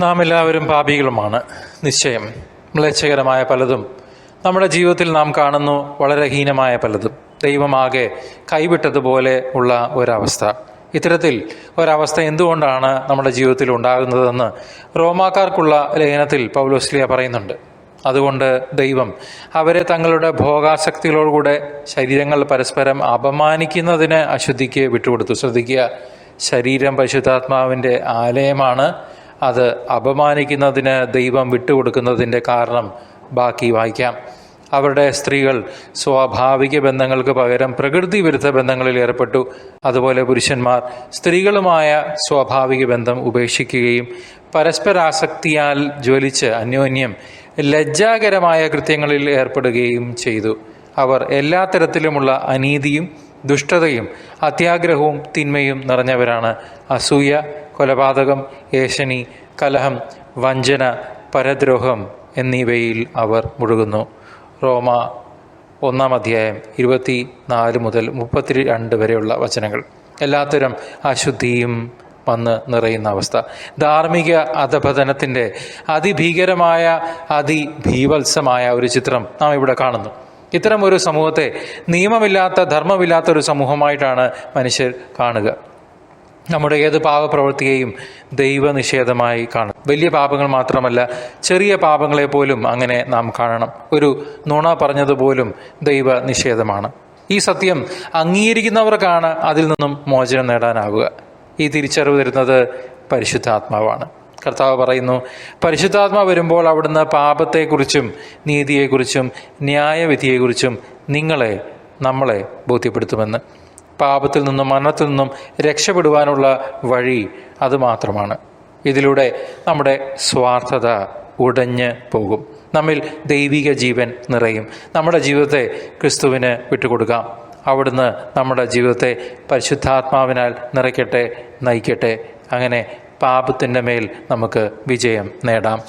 നാം എല്ലാവരും പാപികളുമാണ്. നിശ്ചയം. മ്ലേച്ഛകരമായ പലതും നമ്മുടെ ജീവിതത്തിൽ നാം കാണുന്നു വളരെ ഹീനമായ പലതും. ദൈവമാകെ കൈവിട്ടതുപോലെ ഉള്ള ഒരവസ്ഥ. ഇത്തരത്തിൽ ഒരവസ്ഥ എന്തുകൊണ്ടാണ് നമ്മുടെ ജീവിതത്തിൽ ഉണ്ടാകുന്നതെന്ന് റോമാക്കാർക്കുള്ള ലേഖനത്തിൽ പൗലോസ്ലിയ പറയുന്നുണ്ട്. അതുകൊണ്ട് ദൈവം അവരെ തങ്ങളുടെ ഭോഗാസക്തികളോടുകൂടെ ശരീരങ്ങൾ പരസ്പരം അപമാനിക്കുന്നതിന് അശുദ്ധിക്ക് വിട്ടുകൊടുത്തു. ശ്രദ്ധിക്കുക. ശരീരം പരിശുദ്ധാത്മാവിന്റെ ആലയമാണ്. അത് അപമാനിക്കുന്നതിന് ദൈവം വിട്ടുകൊടുക്കുന്നതിന്റെ കാരണം ബാക്കി വായിക്കാം. അവരുടെ സ്ത്രീകൾ സ്വാഭാവിക ബന്ധങ്ങൾക്ക് പകരം പ്രകൃതി വിരുദ്ധ ബന്ധങ്ങളിൽ ഏർപ്പെട്ടു. അതുപോലെ പുരുഷന്മാർ സ്ത്രീകളുമായ സ്വാഭാവിക ബന്ധം ഉപേക്ഷിക്കുകയും പരസ്പരാസക്തിയാൽ ജ്വലിച്ച് അന്യോന്യം ലജ്ജാകരമായ കൃത്യങ്ങളിൽ ഏർപ്പെടുകയും ചെയ്തു. അവർ എല്ലാ തരത്തിലുമുള്ള അനീതിയും ദുഷ്ടതയും അത്യാഗ്രഹവും തിന്മയും നിറഞ്ഞവരാണ് അസൂയ കൊലപാതകം ഏഷണി കലഹം വഞ്ചന പരദ്രോഹം എന്നിവയിൽ അവർ മുഴുകുന്നു. റോമ ഒന്നാം അധ്യായം ഇരുപത്തി നാല് മുതൽ മുപ്പത്തി രണ്ട് വരെയുള്ള വചനങ്ങൾ. എല്ലാത്തരം അശുദ്ധിയും വന്ന് നിറയുന്ന അവസ്ഥ. ധാർമ്മിക അധപതനത്തിന്റെ അതിഭീകരമായ അതിഭീവത്സമായ ഒരു ചിത്രം നാം ഇവിടെ കാണുന്നു. ഇത്തരം ഒരു സമൂഹത്തെ നിയമമില്ലാത്ത ധർമ്മമില്ലാത്ത ഒരു സമൂഹമായിട്ടാണ് മനുഷ്യർ കാണുക. നമ്മുടെ ഏത് പാപപ്രവൃത്തിയെയും ദൈവനിഷേധമായി കാണും. വലിയ പാപങ്ങൾ മാത്രമല്ല ചെറിയ പാപങ്ങളെ പോലും അങ്ങനെ നാം കാണണം. ഒരു നുണ പറഞ്ഞതുപോലും ദൈവ നിഷേധമാണ് ഈ സത്യം അംഗീകരിക്കുന്നവർക്കാണ് അതിൽ നിന്നും മോചനം നേടാനാവുക. ഈ തിരിച്ചറിവ് തരുന്നത് പരിശുദ്ധാത്മാവാണ്. കർത്താവ് പറയുന്നു പരിശുദ്ധാത്മ വരുമ്പോൾ അവിടുന്ന് പാപത്തെക്കുറിച്ചും നീതിയെക്കുറിച്ചും ന്യായവിധിയെക്കുറിച്ചും നിങ്ങളെ നമ്മളെ ബോധ്യപ്പെടുത്തുമെന്ന്. പാപത്തിൽ നിന്നും മരണത്തിൽ നിന്നും രക്ഷപ്പെടുവാനുള്ള വഴി അതുമാത്രമാണ് ഇതിലൂടെ നമ്മുടെ സ്വാർത്ഥത ഉടഞ്ഞ് പോകും. നമ്മിൽ ദൈവിക ജീവൻ നിറയും. നമ്മുടെ ജീവിതത്തെ ക്രിസ്തുവിന് വിട്ടുകൊടുക്കാം. അവിടുന്ന് നമ്മുടെ ജീവിതത്തെ പരിശുദ്ധാത്മാവിനാൽ നിറയ്ക്കട്ടെ നയിക്കട്ടെ. അങ്ങനെ പാപത്തിന്റെ മേൽ നമുക്ക് വിജയം നേടാം.